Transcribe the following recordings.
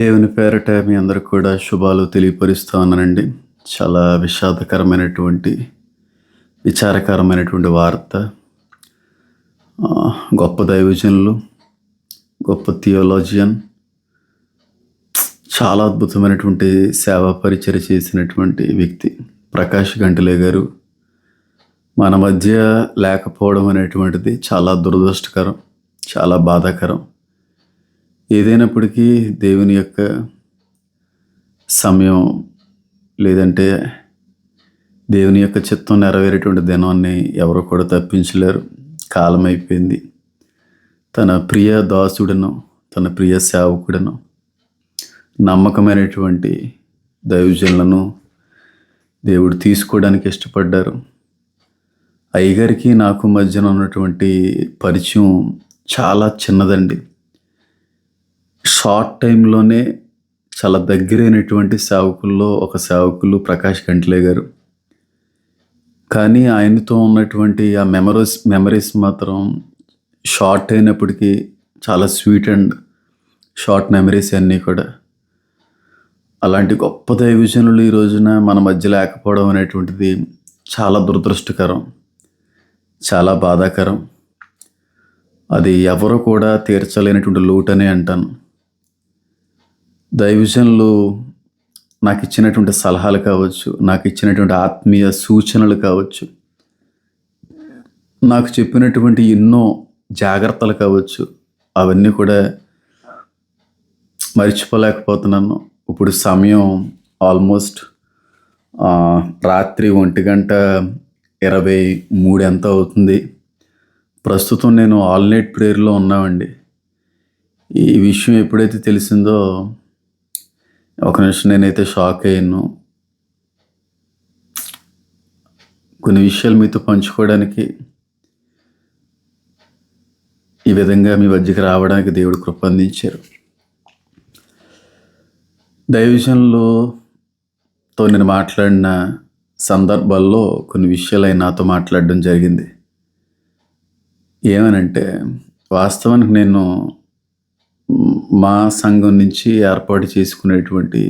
దేవుని పేరట మీ అందరికి కూడా శుభాలు తెలియపరుస్తూ ఉన్నానండి. చాలా విషాదకరమైనటువంటి విచారకరమైనటువంటి వార్త. గొప్ప దైవజనులు గొప్ప థియోలాజియన్ చాలా అద్భుతమైనటువంటి సేవా పరిచయ చేసినటువంటి వ్యక్తి ప్రకాష్ గంటలే గారు. మన మధ్య లేకపోవడం అనేటువంటిది చాలా దురదృష్టకరం చాలా బాధాకరం. ఏదైనప్పటికీ దేవుని యొక్క సమయం లేదంటే దేవుని యొక్క చిత్తం నెరవేరేటువంటి దినాన్ని ఎవరు కూడా తప్పించలేరు. కాలం అయిపోయింది. తన ప్రియ దాసుడను తన ప్రియ సేవకుడను నమ్మకమైనటువంటి దైవజనులను దేవుడు తీసుకోవడానికి ఇష్టపడ్డారు. అయ్యగారికి నాకు మధ్యన ఉన్నటువంటి పరిచయం చాలా చిన్నదండి. షార్ట్ టైంలోనే చాలా దగ్గరైనటువంటి సేవకుల్లో ఒక సేవకులు ప్రకాష్ కంట్లే గారు. కానీ ఆయనతో ఉన్నటువంటి ఆ మెమరీస్ మెమరీస్ మాత్రం షార్ట్ అయినప్పటికీ చాలా స్వీట్ అండ్ షార్ట్ మెమరీస్ అన్నీ కూడా. అలాంటి గొప్ప దైవజనులు ఈ రోజున మన మధ్య లేకపోవడం అనేటువంటిది చాలా దురదృష్టకరం చాలా బాధాకరం. అది ఎవరు కూడా తీర్చలేనటువంటి లోటనే అంటాను. దైవజనులు నాకు ఇచ్చినటువంటి సలహాలు కావచ్చు నాకు ఇచ్చినటువంటి ఆత్మీయ సూచనలు కావచ్చు నాకు చెప్పినటువంటి ఎన్నో జాగ్రత్తలు కావచ్చు అవన్నీ కూడా మర్చిపోలేకపోతున్నాను. ఇప్పుడు సమయం ఆల్మోస్ట్ రాత్రి ఒంటి గంట ఇరవై మూడు ఎంత అవుతుంది? ప్రస్తుతం నేను ఆల్ నైట్ ప్రేయర్లో ఉన్నామండి. ఈ విషయం ఎప్పుడైతే తెలిసిందో ఒక నిమిషం నేనైతే షాక్ అయ్యాను. కొన్ని విషయాలు మీతో పంచుకోవడానికి ఈ విధంగా మీ మధ్యకి రావడానికి దేవుడు కృప అందించారు. దైవజనులతో నేను మాట్లాడిన సందర్భాల్లో కొన్ని విషయాలు ఆయన నాతో మాట్లాడడం జరిగింది. ఏమనంటే వాస్తవానికి నేను మా సంఘం నుంచి ఏర్పాటు చేసుకునేటువంటి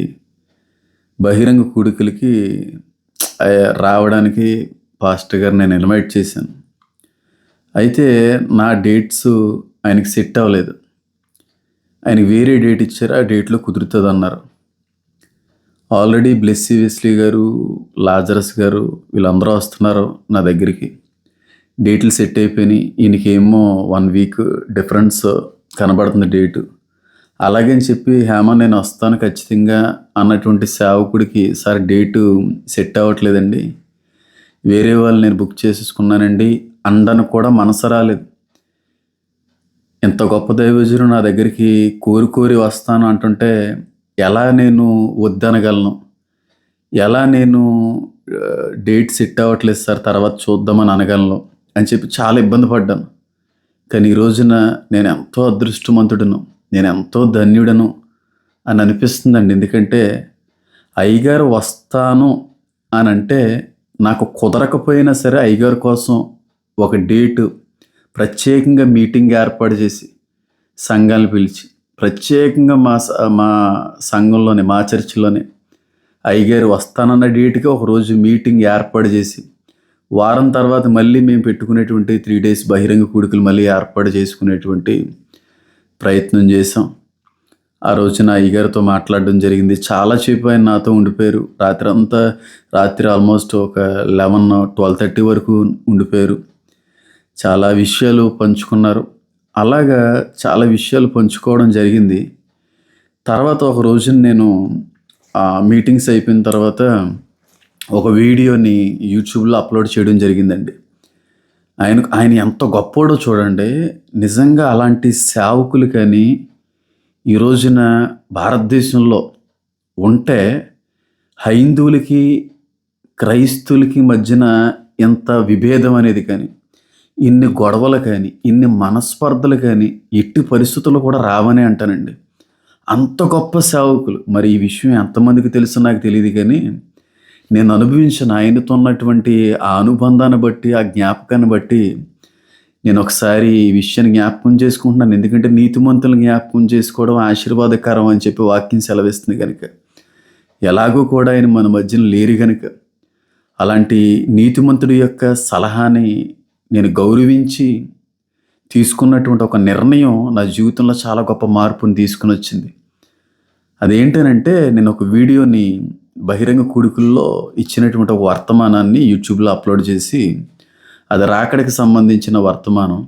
బహిరంగ కూడికలకి రావడానికి పాస్టర్ గారు నేను ఇన్వైట్ చేశాను. అయితే నా డేట్స్ ఆయనకి సెట్ అవ్వలేదు. ఆయనకి వేరే డేట్ ఇచ్చారు ఆ డేట్లో కుదురుతుంది అన్నారు ఆల్రెడీ బ్లెస్సీ వెస్లీ గారు లాజరస్ గారు వీళ్ళందరూ వస్తున్నారు నా దగ్గరికి. డేట్లు సెట్ అయిపోయినాయి ఈయనకేమో వన్ వీక్ డిఫరెన్స్ కనబడుతుంది డేటు. అలాగని చెప్పి హేమ నేను వస్తాను ఖచ్చితంగా అన్నటువంటి సేవకుడికి సార్ డేటు సెట్ అవ్వట్లేదండి. వేరే వాళ్ళు నేను బుక్ చేసేసుకున్నానండి. అండను కూడా మనసు రాలేదు. ఇంత గొప్ప దైవజుడు నా దగ్గరికి కోరి కోరి వస్తాను అంటుంటే ఎలా నేను వద్దనగలను? ఎలా నేను డేట్ సెట్ అవ్వట్లేదు సార్ తర్వాత చూద్దామని అనగలను? అని చెప్పి చాలా ఇబ్బంది పడ్డాను. కానీ ఈ రోజున నేను ఎంతో అదృష్టవంతుడను నేను ఎంతో ధన్యుడను అని అనిపిస్తుందండి. ఎందుకంటే అయ్యగారు వస్తాను అని అంటే నాకు కుదరకపోయినా సరే అయ్యగారి కోసం ఒక డేటు ప్రత్యేకంగా మీటింగ్ ఏర్పాటు చేసి సంఘాలను పిలిచి ప్రత్యేకంగా మా స- మా సంఘంలోనే మా చర్చిలోనే అయ్యగారు వస్తానన్న డేట్కి ఒకరోజు మీటింగ్ ఏర్పాటు చేసి వారం తర్వాత మళ్ళీ మేము పెట్టుకునేటువంటి త్రీ డేస్ బహిరంగ కూడికలు మళ్ళీ ఏర్పాటు చేసుకునేటువంటి ప్రయత్నం చేసాం ఆ రోజున అయ్యగారితో మాట్లాడడం జరిగింది. చాలా సేపు ఆయన నాతో ఉండిపోయారు. రాత్రి అంతా రాత్రి ఆల్మోస్ట్ ఒక లెవెన్ ట్వెల్వ్ థర్టీ వరకు ఉండిపోయారు. చాలా విషయాలు పంచుకున్నారు. అలాగా చాలా విషయాలు పంచుకోవడం జరిగింది. తర్వాత ఒక రోజున నేను ఆ మీటింగ్స్ అయిపోయిన తర్వాత ఒక వీడియోని యూట్యూబ్లో అప్లోడ్ చేయడం జరిగిందండి. ఆయన ఆయన ఎంత గొప్పోడో చూడండి. నిజంగా అలాంటి సేవకులు కానీ ఈ రోజున భారతదేశంలో ఉంటే హైందువులకి క్రైస్తువులకి మధ్యన ఎంత విభేదం అనేది కానీ ఇన్ని గొడవలు కానీ ఇన్ని మనస్పర్ధలు కానీ ఎట్టి పరిస్థితులు కూడా రావనే అంటానండి. అంత గొప్ప సేవకులు. మరి ఈ విషయం ఎంతమందికి తెలుసు నాకు తెలియదు కానీ నేను అనుభవించిన ఆయనతో ఉన్నటువంటి ఆ అనుబంధాన్ని బట్టి ఆ జ్ఞాపకాన్ని బట్టి నేను ఒకసారి ఈ విషయాన్ని జ్ఞాపకం చేసుకుంటున్నాను. ఎందుకంటే నీతిమంతులు జ్ఞాపకం చేసుకోవడం ఆశీర్వాదకరం అని చెప్పి వాక్యం సెలవిస్తుంది కనుక ఎలాగో కూడా ఆయన మన మధ్యన లేరు కనుక అలాంటి నీతిమంతుడి యొక్క సలహాని నేను గౌరవించి తీసుకున్నటువంటి ఒక నిర్ణయం నా జీవితంలో చాలా గొప్ప మార్పును తీసుకుని వచ్చింది. అదేంటనంటే నేను ఒక వీడియోని బహిరంగ కూడికల్లో ఇచ్చినటువంటి ఒక వర్తమానాన్ని యూట్యూబ్లో అప్లోడ్ చేసి అది రాకడికి సంబంధించిన వర్తమానం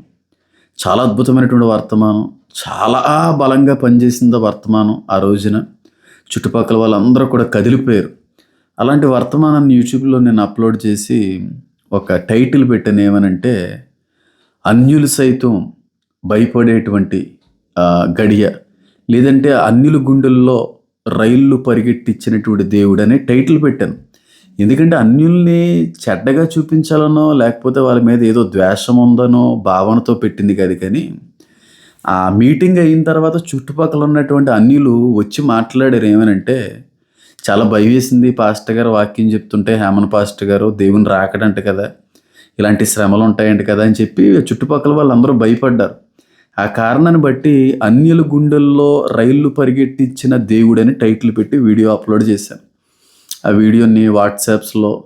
చాలా అద్భుతమైనటువంటి వర్తమానం చాలా బలంగా పనిచేసింది వర్తమానం ఆ రోజున. చుట్టుపక్కల వాళ్ళందరూ కూడా కదిలిపోయారు. అలాంటి వర్తమానాన్ని యూట్యూబ్లో నేను అప్లోడ్ చేసి ఒక టైటిల్ పెట్టాను ఏమనంటే అన్యులు సైతం భయపడేటువంటి గడియ. లేదంటే అన్యుల గుండెల్లో రైళ్ళు పరిగెట్టించినటువంటి దేవుడు అనే టైటిల్ పెట్టాను. ఎందుకంటే అన్యుల్ని చెడ్డగా చూపించాలనో లేకపోతే వాళ్ళ మీద ఏదో ద్వేషం ఉందనో భావనతో పెట్టింది కాదు కానీ ఆ మీటింగ్ అయిన తర్వాత చుట్టుపక్కల ఉన్నటువంటి అన్యులు వచ్చి మాట్లాడారు ఏమనంటే చాలా భయం వేసింది పాస్టర్ గారు వాక్యం చెప్తుంటే హేమన్ పాస్టర్ గారు దేవుని రాకడంట కదా ఇలాంటి శ్రమలు ఉంటాయంట కదా అని చెప్పి చుట్టుపక్కల వాళ్ళందరూ భయపడ్డారు. ఆ కారణాన్ని బట్టి అన్యుల గుండెల్లో రైళ్ళు పరిగెట్టించిన దేవుడని టైటిల్ పెట్టి వీడియో అప్లోడ్ చేశాను. ఆ వీడియోని వాట్సాప్స్లో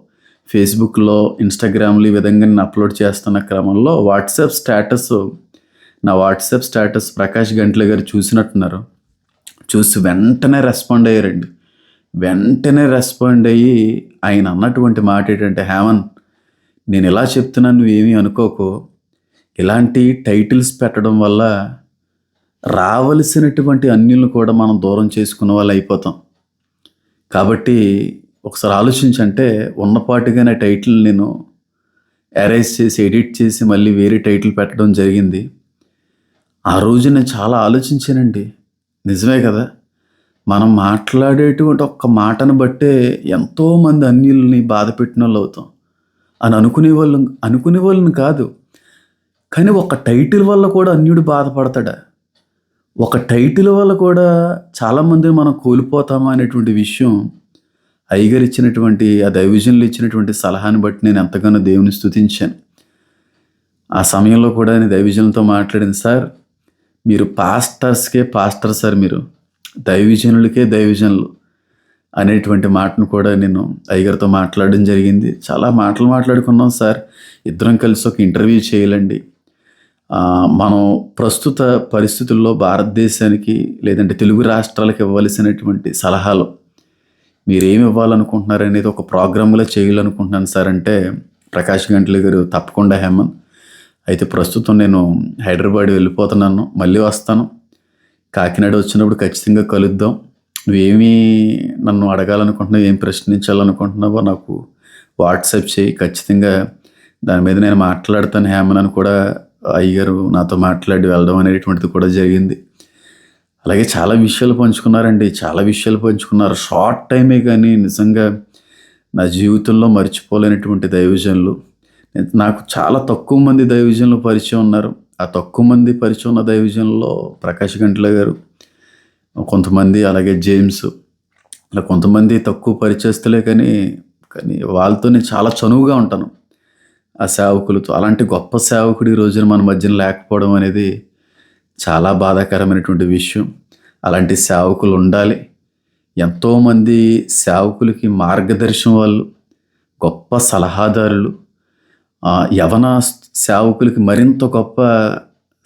ఫేస్బుక్లో ఇన్స్టాగ్రామ్లో ఈ విధంగా నేను అప్లోడ్ చేస్తున్న క్రమంలో వాట్సాప్ స్టేటస్ నా వాట్సాప్ స్టేటస్ ప్రకాష్ గంట్ల గారు చూసినట్టున్నారు. చూసి వెంటనే రెస్పాండ్ అయ్యారండి. వెంటనే రెస్పాండ్ అయ్యి ఆయన అన్నటువంటి మాట ఏంటంటే హేమన్ నేను ఇలా చెప్తున్నాను నువ్వేమీ అనుకోకు. ఇలాంటి టైటిల్స్ పెట్టడం వల్ల రావలసినటువంటి అన్యులను కూడా మనం దూరం చేసుకున్న వాళ్ళు అయిపోతాం. కాబట్టి ఒకసారి ఆలోచించంటే ఉన్నపాటుగానే టైటిల్ నేను ఎరేజ్ చేసి ఎడిట్ చేసి మళ్ళీ వేరే టైటిల్ పెట్టడం జరిగింది. ఆ రోజు నేను చాలా ఆలోచించానండి. నిజమే కదా? మనం మాట్లాడేటువంటి ఒక్క మాటను బట్టే ఎంతోమంది అన్యుల్ని బాధ పెట్టిన వాళ్ళు అవుతాం. అని అనుకునే వాళ్ళు అనుకునే వాళ్ళని కాదు. కానీ ఒక టైటిల్ వల్ల కూడా అన్యుడు బాధపడతాడా. ఒక టైటిల్ వల్ల కూడా చాలామంది మనం కోల్పోతామా అనేటువంటి విషయం అయ్యగారు ఇచ్చినటువంటి ఆ దైవజనులు ఇచ్చినటువంటి సలహాని బట్టి నేను ఎంతగానో దేవుని స్థుతించాను ఆ సమయంలో కూడా నేను దైవజనులతో మాట్లాడింది సార్ మీరు పాస్టర్స్కే పాస్టర్ సార్ మీరు. దైవజనులకే దైవజనులు అనేటువంటి మాటను కూడా నేను అయ్యగారితో మాట్లాడడం జరిగింది. చాలా మాటలు మాట్లాడుకున్నాం సార్ ఇద్దరం కలిసి ఒక ఇంటర్వ్యూ చేయాలండి. మనం ప్రస్తుత పరిస్థితుల్లో భారతదేశానికి లేదంటే తెలుగు రాష్ట్రాలకు ఇవ్వవలసినటువంటి సలహాలు మీరేమి ఇవ్వాలనుకుంటున్నారు అనేది ఒక ప్రోగ్రామ్లో చేయాలనుకుంటున్నాను సార్ అంటే ప్రకాష్ గంటల గారు తప్పకుండా హేమన్ అయితే ప్రస్తుతం నేను హైదరాబాద్ వెళ్ళిపోతున్నాను మళ్ళీ వస్తాను. కాకినాడ వచ్చినప్పుడు ఖచ్చితంగా కలుద్దాం. నువ్వేమీ నన్ను అడగాలనుకుంటున్నావు ఏం ప్రశ్నించాలనుకుంటున్నావో నాకు వాట్సాప్ చేయి. ఖచ్చితంగా దాని మీద నేను మాట్లాడతాను హేమన్ అని కూడా అయ్యగారు నాతో మాట్లాడి వెళ్ళడం అనేటువంటిది కూడా జరిగింది. అలాగే చాలా విషయాలు పంచుకున్నారండి. చాలా విషయాలు పంచుకున్నారు. షార్ట్ టైమే కానీ నిజంగా నా జీవితంలో మర్చిపోలేనటువంటి దైవజనులు. నాకు చాలా తక్కువ మంది దైవజనులు పరిచయం ఉన్నారు. ఆ తక్కువ మంది పరిచయం ఉన్న దైవజనుల్లో ప్రకాష్ గంట్ల గారు కొంతమంది అలాగే జేమ్స్ ఇలా కొంతమంది తక్కువ పరిచయస్తులే కానీ కానీ వాళ్ళతో నేను చాలా చనువుగా ఉంటాను. ఆ సేవకులతో అలాంటి గొప్ప సేవకుడు ఈ రోజున మన మధ్యన లేకపోవడం అనేది చాలా బాధాకరమైనటువంటి విషయం. అలాంటి సేవకులు ఉండాలి. ఎంతోమంది సేవకులకి మార్గదర్శనం వాళ్ళు గొప్ప సలహాదారులు. యవన సేవకులకి మరింత గొప్ప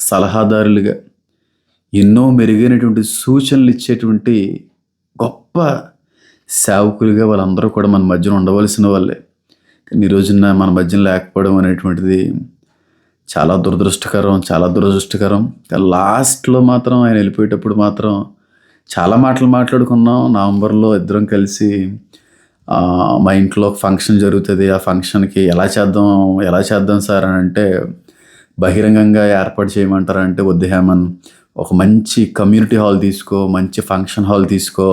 సలహాదారులుగా ఎన్నో మెరుగైనటువంటి సూచనలు ఇచ్చేటువంటి గొప్ప సేవకులుగా వాళ్ళందరూ కూడా మన మధ్యన ఉండవలసిన వాళ్ళే. కానీ ఈ రోజున మన మధ్యన లేకపోవడం అనేటువంటిది చాలా దురదృష్టకరం చాలా దురదృష్టకరం. లాస్ట్లో మాత్రం ఆయన వెళ్ళిపోయేటప్పుడు మాత్రం చాలా మాటలు మాట్లాడుకున్నాం. నవంబర్లో ఇద్దరం కలిసి మా ఇంట్లో ఒక ఫంక్షన్ జరుగుతుంది. ఆ ఫంక్షన్కి ఎలా చేద్దాం ఎలా చేద్దాం సార్ అని అంటే బహిరంగంగా ఏర్పాటు చేయమంటారంటే వద్దు హేమన్ ఒక మంచి కమ్యూనిటీ హాల్ తీసుకో మంచి ఫంక్షన్ హాల్ తీసుకో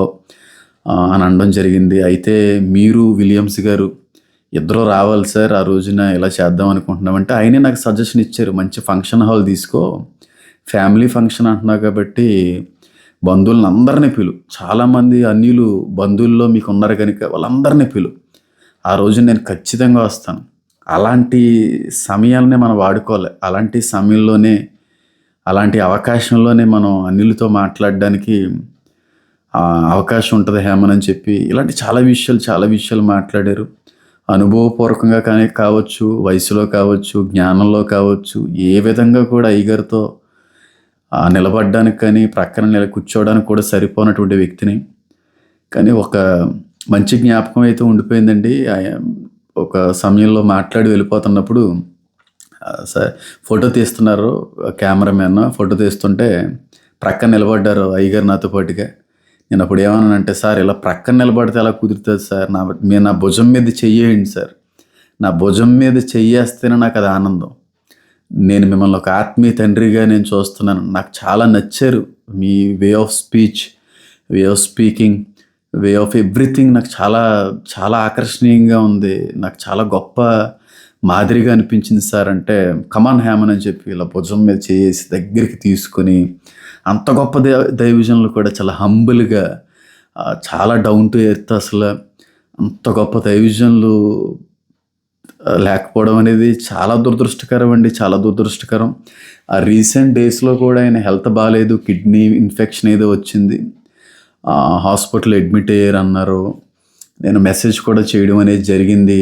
అని అనడం జరిగింది. అయితే మీరు విలియమ్స్ గారు ఇద్దరు రావాలి సార్ ఆ రోజున ఇలా చేద్దాం అనుకుంటున్నామంటే ఆయనే నాకు సజెషన్ ఇచ్చారు. మంచి ఫంక్షన్ హాల్ తీసుకో. ఫ్యామిలీ ఫంక్షన్ అంటున్నావు కాబట్టి బంధువులను అందరినీ పిలు. చాలామంది అన్యులు బంధువుల్లో మీకు ఉన్నారు కనుక వాళ్ళందరినీ పిలు. ఆ రోజు నేను ఖచ్చితంగా వస్తాను. అలాంటి సమయాలనే మనం వాడుకోవాలి. అలాంటి సమయంలోనే అలాంటి అవకాశంలోనే మనం అన్యులతో మాట్లాడడానికి అవకాశం ఉంటుంది హేమన్ అని చెప్పి ఇలాంటి చాలా విషయాలు చాలా విషయాలు మాట్లాడారు. అనుభవపూర్వకంగా కానీ కావచ్చు వయసులో కావచ్చు జ్ఞానంలో కావచ్చు ఏ విధంగా కూడా అయ్యగారితో నిలబడడానికి కానీ ప్రక్కన నిల కూర్చోవడానికి కూడా సరిపోనటువంటి వ్యక్తిని. కానీ ఒక మంచి జ్ఞాపకం అయితే ఉండిపోయిందండి. ఒక సమయంలో మాట్లాడి వెళ్ళిపోతున్నప్పుడు స- ఫోటో తీస్తున్నారు కెమెరామెన్ ఫోటో తీస్తుంటే ప్రక్కన నిలబడ్డారు అయ్యగారు నాతో పాటుగా. నేను అప్పుడు ఏమన్నానంటే సార్ ఇలా ప్రక్కన నిలబడితే ఎలా కుదురుతుంది సార్? నా మీరు నా భుజం మీద చెయ్యేయండి సార్. నా భుజం మీద చెయ్యేస్తేనే నాకు అది ఆనందం. నేను మిమ్మల్ని ఒక ఆత్మీయ తండ్రిగా నేను చూస్తున్నాను. నాకు చాలా నచ్చారు మీ way of speech way of speaking way of everything నాకు చాలా చాలా ఆకర్షణీయంగా ఉంది. నాకు చాలా గొప్ప మాదిరిగా అనిపించింది సార్. అంటే కమాన్ హ్యామన్ అని చెప్పి ఇలా భుజం మీద చేసి దగ్గరికి తీసుకొని అంత గొప్ప దే దైవజనులు కూడా చాలా హంబుల్గా చాలా డౌన్ టు ఎర్త్ అసలు. అంత గొప్ప దైవజనులు లేకపోవడం అనేది చాలా దురదృష్టకరం అండి చాలా దురదృష్టకరం. ఆ రీసెంట్ డేస్లో కూడా ఆయన హెల్త్ బాగాలేదు కిడ్నీ ఇన్ఫెక్షన్ ఏదో వచ్చింది. హాస్పిటల్ అడ్మిట్ అయ్యారు అన్నారు నేను మెసేజ్ కూడా చేయడం అనేది జరిగింది.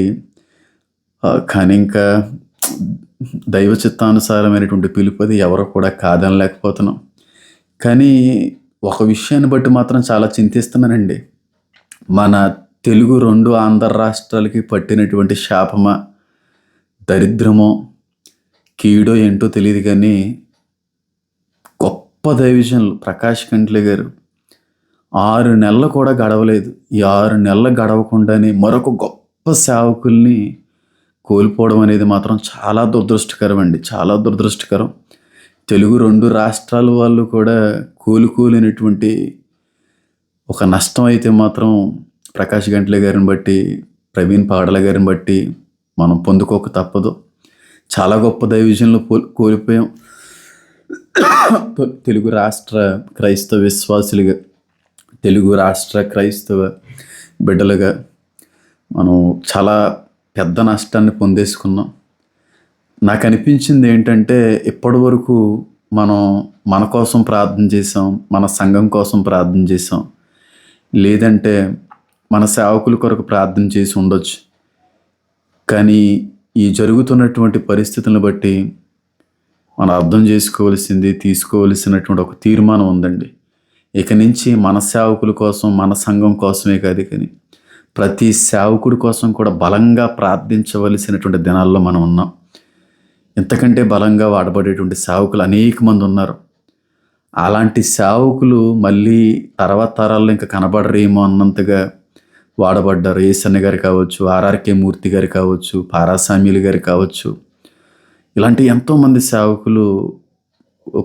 కానీ ఇంకా దైవ చిత్తానుసారమైనటువంటి పిలుపు అది ఎవరు కూడా కాదనలేకపోతున్నాం. కానీ ఒక విషయాన్ని బట్టి మాత్రం చాలా చింతిస్తున్నానండి. మన తెలుగు రెండు ఆంధ్ర రాష్ట్రాలకి పట్టినటువంటి శాపమా దరిద్రమో కీడో ఏంటో తెలియదు కానీ గొప్ప దైవజనులు ప్రకాష్ కంట్లే గారు ఆరు నెలలు కూడా గడవలేదు. ఈ ఆరు నెలలు గడవకుండానే మరొక గొప్ప సేవకుల్ని కోల్పోవడం అనేది మాత్రం చాలా దురదృష్టకరం అండి. చాలా దురదృష్టకరం. తెలుగు రెండు రాష్ట్రాల వాళ్ళు కూడా కోలుకోలేనటువంటి ఒక నష్టం అయితే మాత్రం ప్రకాష్ గంట్లే గారిని బట్టి ప్రవీణ్ పాడల గారిని బట్టి మనం పొందుకోక తప్పదు. చాలా గొప్ప దైవిజన్లో పో- కోల్పోయాం. తెలుగు రాష్ట్ర క్రైస్తవ విశ్వాసులుగా తెలుగు రాష్ట్ర క్రైస్తవ బిడ్డలుగా మనం చాలా పెద్ద నష్టాన్ని పొందేసుకున్నాం. నాకు అనిపించింది ఏంటంటే ఇప్పటి వరకు మనం మన కోసం ప్రార్థన చేసాం మన సంఘం కోసం ప్రార్థన చేసాం లేదంటే మన సేవకుల కొరకు ప్రార్థన చేసి ఉండొచ్చు. కానీ ఈ జరుగుతున్నటువంటి పరిస్థితులను బట్టి మనం అర్థం చేసుకోవలసింది తీసుకోవలసినటువంటి ఒక తీర్మానం ఉందండి. ఇక నుంచి మన సేవకుల కోసం మన సంఘం కోసమే కాదు కానీ ప్రతి సేవకుడి కోసం కూడా బలంగా ప్రార్థించవలసినటువంటి దినాల్లో మనం ఉన్నాం. ఇంతకంటే బలంగా వాడబడేటువంటి సేవకులు అనేక మంది ఉన్నారు. అలాంటి సేవకులు మళ్ళీ తర్వాత తరాల్లో ఇంకా కనబడరేమో అన్నంతగా వాడబడ్డారు. ఏసన్న గారు కావచ్చు ఆర్ఆర్కే మూర్తి గారు కావచ్చు పారాసామ్యులు గారు కావచ్చు. ఇలాంటి ఎంతోమంది సేవకులు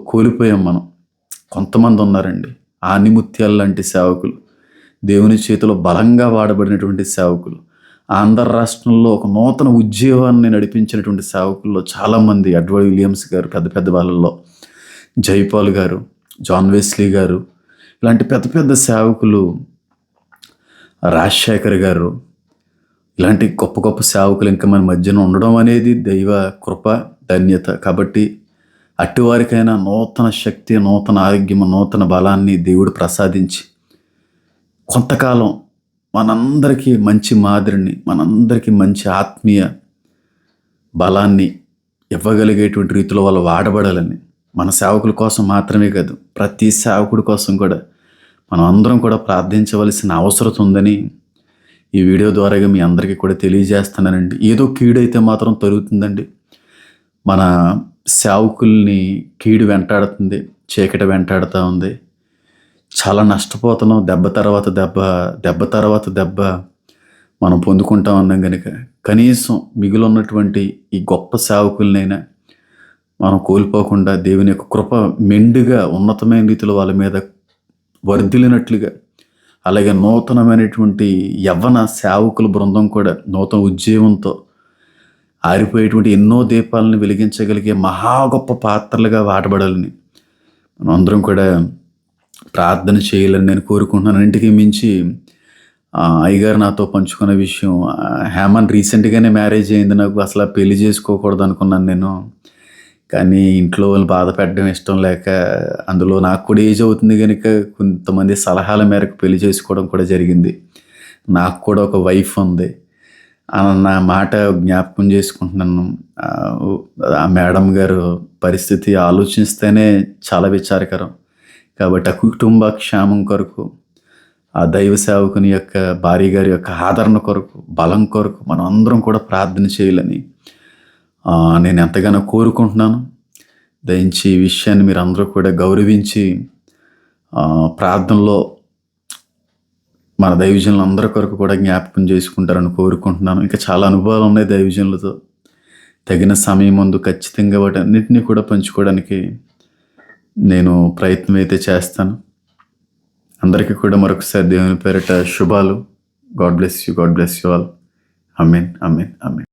కోల్పోయాం మనం. కొంతమంది ఉన్నారండి. ఆనిముత్యాలు లాంటి సేవకులు దేవుని చేతిలో బలంగా వాడబడినటువంటి సేవకులు. ఆంధ్ర రాష్ట్రంలో ఒక నూతన ఉద్యోగాన్ని నడిపించినటువంటి సేవకుల్లో చాలామంది అడ్వర్ విలియమ్స్ గారు పెద్ద పెద్ద వాళ్ళల్లో జైపాల్ గారు జాన్ వెస్లీ గారు ఇలాంటి పెద్ద పెద్ద సేవకులు రాజశేఖర్ గారు ఇలాంటి గొప్ప గొప్ప సేవకులు ఇంకా మన మధ్యన ఉండడం అనేది దైవ కృప ధన్యత. కాబట్టి అట్టివారికైనా నూతన శక్తి నూతన ఆరోగ్యము నూతన బలాన్ని దేవుడు ప్రసాదించి కొంతకాలం మనందరికీ మంచి మాదిరిని మనందరికీ మంచి ఆత్మీయ బలాన్ని ఇవ్వగలిగేటువంటి రీతిలో వాళ్ళు వాడబడాలని మన సేవకుల కోసం మాత్రమే కాదు ప్రతి సేవకుడి కోసం కూడా మనం అందరం కూడా ప్రార్థించవలసిన అవసరం ఉందని ఈ వీడియో ద్వారాగా మీ అందరికీ కూడా తెలియజేస్తున్నానండి. ఏదో కీడైతే మాత్రం తొలుగుతుందండి. మన సేవకుల్ని కీడు వెంటాడుతుంది చీకటి వెంటాడుతూ ఉంది. చాలా నష్టపోతున్నాం. దెబ్బ తర్వాత దెబ్బ దెబ్బ తర్వాత దెబ్బ మనం పొందుకుంటా ఉన్నాం కనుక కనీసం మిగిలిన్నటువంటి ఈ గొప్ప సేవకులనైనా మనం కోల్పోకుండా దేవుని యొక్క కృప మెండుగా ఉన్నతమైన రీతిలో వాళ్ళ మీద వర్ధిలినట్లుగా అలాగే నూతనమైనటువంటి యవ్వన సేవకుల బృందం కూడా నూతన ఉద్యమంతో ఆరిపోయేటువంటి ఎన్నో దీపాలను వెలిగించగలిగే మహా గొప్ప పాత్రలుగా వాడబడాలని మనం అందరం కూడా ప్రార్థన చేయాలని నేను కోరుకుంటున్నాను. ఇంటికి మించి అయ్యగారు నాతో పంచుకున్న విషయం ఆ, హేమన్ రీసెంట్గానే మ్యారేజ్ అయింది. నాకు అసలు పెళ్ళి చేసుకోకూడదు అనుకున్నాను నేను. కానీ ఇంట్లో వాళ్ళు బాధ పెట్టడం ఇష్టం లేక అందులో నాకు కూడా ఏజ్ అవుతుంది కనుక కొంతమంది సలహాల మేరకు పెళ్ళి చేసుకోవడం కూడా జరిగింది. నాకు కూడా ఒక వైఫ్ ఉంది. నా మాట జ్ఞాపకం చేసుకుంటున్నాను. ఆ మేడం గారు పరిస్థితి ఆలోచిస్తేనే చాలా విచారకరం. కాబట్టి ఆ కుటుంబ క్షేమం కొరకు ఆ దైవ సేవకుని యొక్క భార్య గారి యొక్క ఆదరణ కొరకు బలం కొరకు మనం అందరం కూడా ప్రార్థన చేయాలని నేను ఎంతగానో కోరుకుంటున్నాను. దయించి ఈ విషయాన్ని మీరు అందరూ కూడా గౌరవించి ప్రార్థనలో మన దైవజనులు అందరి కొరకు కూడా జ్ఞాపకం చేసుకుంటారని కోరుకుంటున్నాను. ఇంకా చాలా అనుభవాలు ఉన్నాయి దైవజనులతో. తగిన సమయం ముందు ఖచ్చితంగా వాటి అన్నింటినీ కూడా పంచుకోవడానికి నేను ప్రయత్నం అయితే చేస్తాను. అందరికీ కూడా మరొకసారి దేవుని పేరిట శుభాలు. God bless you God bless you all. Amin అమీన్ అమీన్